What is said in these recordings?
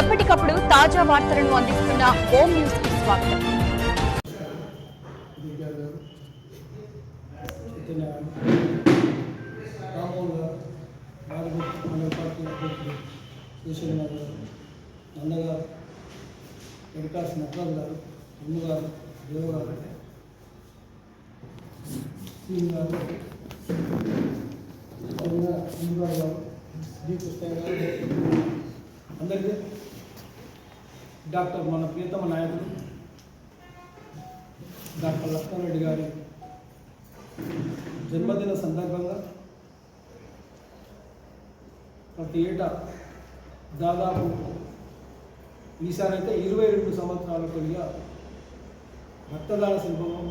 ఎప్పటికప్పుడు తాజా వార్తలను అందిస్తున్న హోమ్ న్యూస్కి స్వాగతం. విద్యార్థి వెంకటాస్ గారు గారు గారు కృష్ణ గారు అందరికీ డాక్టర్ మన ప్రియతమ నాయకుడు డాక్టర్ లక్ష్మణరెడ్డి గారి జన్మదిన సందర్భంగా ప్రతి ఏటా దాదాపు ఈసారి అయితే ఇరవై రెండు సంవత్సరాల కొద్దిగా రక్తదాన శిల్పము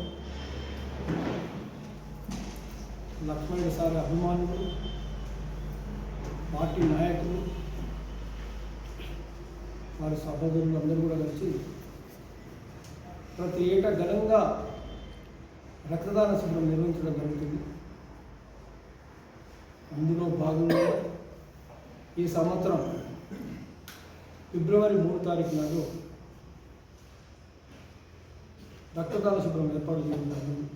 లక్ష్మణుడి సార్ అభిమానులు పార్టీ నాయకులు వారి సహోదరులు అందరూ కూడా కలిసి ప్రతి ఏటా ఘనంగా రక్తదాన శిబిరం నిర్వహించడం జరుగుతుంది. అందులో భాగంగా ఈ సంవత్సరం ఫిబ్రవరి మూడు తారీఖు నాడు రక్తదాన శిబిరం ఏర్పాటు చేయడం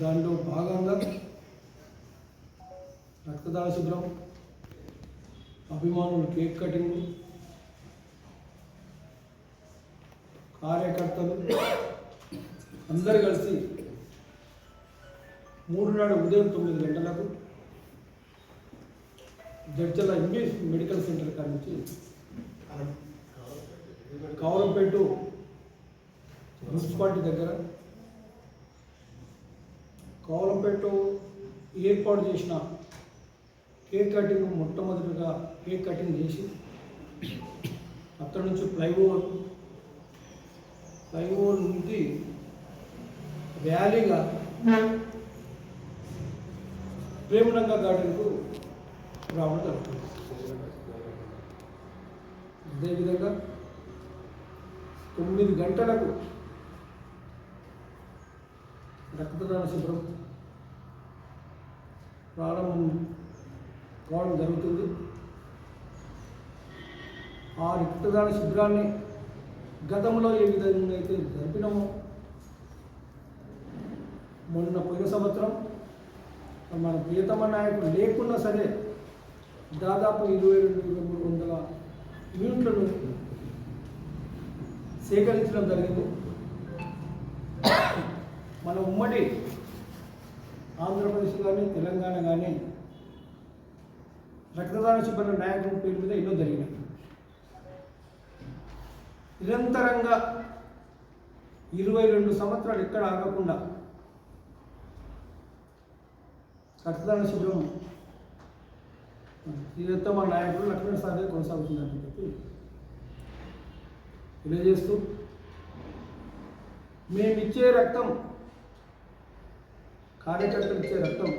దానిలో భాగంగా రక్తదాన శిబిరం అభిమానులు కేక్ కటింగ్ కార్యకర్తలు అందరు కలిసి మూడు నాడు ఉదయం తొమ్మిది గంటలకు జడ్చల ఎంబీ మెడికల్ సెంటర్ కాడ నుంచి కవరంపేట మున్సిపాలిటీ దగ్గర కవరంపేట ఏర్పాటు చేసిన కేక్ కటింగ్ మొట్టమొదటిగా కేక్ కటింగ్ చేసి అక్కడ నుంచి ఫ్లైఓవర్ ఫ్లైఓవర్ నుంచి వ్యాలీగా ప్రేమరంగ గార్డెన్కు రావడం జరుగుతుంది. అదేవిధంగా తొమ్మిది గంటలకు రక్తదాన శిబిరం ప్రారంభం పోవడం జరుగుతుంది. ఆ రక్తదాన శిబిరాన్ని గతంలో ఏ విధంగా అయితే జరిపినామో మొన్న పోయిన సంవత్సరం మన ప్రియతమ నాయకుడు లేకున్నా సరే దాదాపు ఇరవై రెండు ఇరవై మూడు వందల యూనిట్లను సేకరించడం జరిగింది. మన ఉమ్మడి ఆంధ్రప్రదేశ్ కానీ తెలంగాణ కానీ రక్తదాన శిబిరం నాయకుల పేరు మీద ఎన్నో జరిగినాయి. నిరంతరంగా ఇరవై రెండు సంవత్సరాలు ఎక్కడ ఆగకుండా రక్తదాన శిబిరం ఇదంతా మా నాయకుడు లక్ష్మణ సాగే కొనసాగుతుందని చెప్పి తెలియజేస్తూ మేమిచ్చే రక్తం కార్యకర్తలు ఇచ్చే రక్తం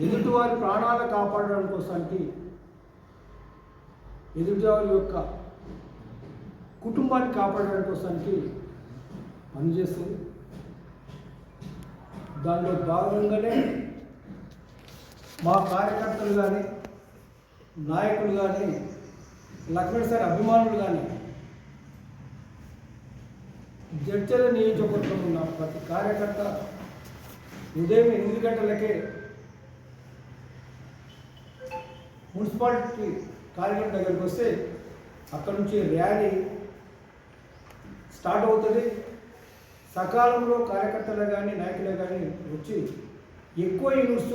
ఎదుటివారి ప్రాణాలు కాపాడడం కోసానికి ఎదుటివారి యొక్క కుటుంబాన్ని కాపాడడం కోసానికి పనిచేస్తుంది దానిలో భాగంగానే మా కార్యకర్తలు కానీ నాయకులు కానీ లక్ష్మణ్ సార్ అభిమానులు కానీ జడ్చల నియోజకవర్గంలో ఉన్న ప్రతి కార్యకర్త ఉదయం ఎనిమిది గంటలకే మున్సిపాలిటీ కార్యాలయం దగ్గరికి వస్తే అక్కడ నుంచి ర్యాలీ స్టార్ట్ అవుతుంది. సకాలంలో కార్యకర్తలు కానీ నాయకులు కానీ వచ్చి ఎక్కువ యూనిట్స్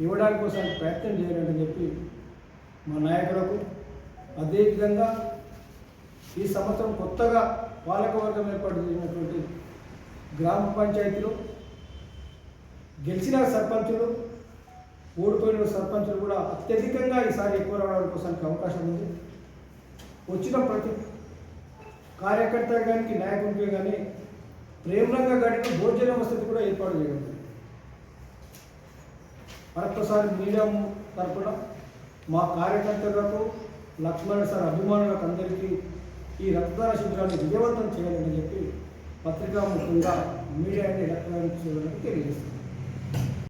ఇవ్వడానికి కోసం ప్రయత్నం చేయాలని చెప్పి మా నాయకులకు అదేవిధంగా ఈ సంవత్సరం కొత్తగా పాలకవర్గం ఏర్పాటు చేసినటువంటి గ్రామ పంచాయతీలు గెలిచిన సర్పంచులు ఓడిపోయిన సర్పంచులు కూడా అత్యధికంగా ఈసారి ఎక్కువ రావడానికి కోసానికి అవకాశం ఉంది. వచ్చిన ప్రతి కార్యకర్త కానీ నాయకుడికి కానీ ప్రేమలంగా గడిపిన భోజన వసతి కూడా ఏర్పాటు చేయడం. మరొకసారి మీడియా తరపున మా కార్యకర్తలకు లక్ష్మణ సార్ అభిమానులకు అందరికీ ఈ రక్తదాన శిబిరాన్ని విజయవంతం చేయాలని చెప్పి పత్రికా ముఖ్యంగా మీడియాని ఎలక్ట్రానిక్ చేయాలని తెలియజేస్తుంది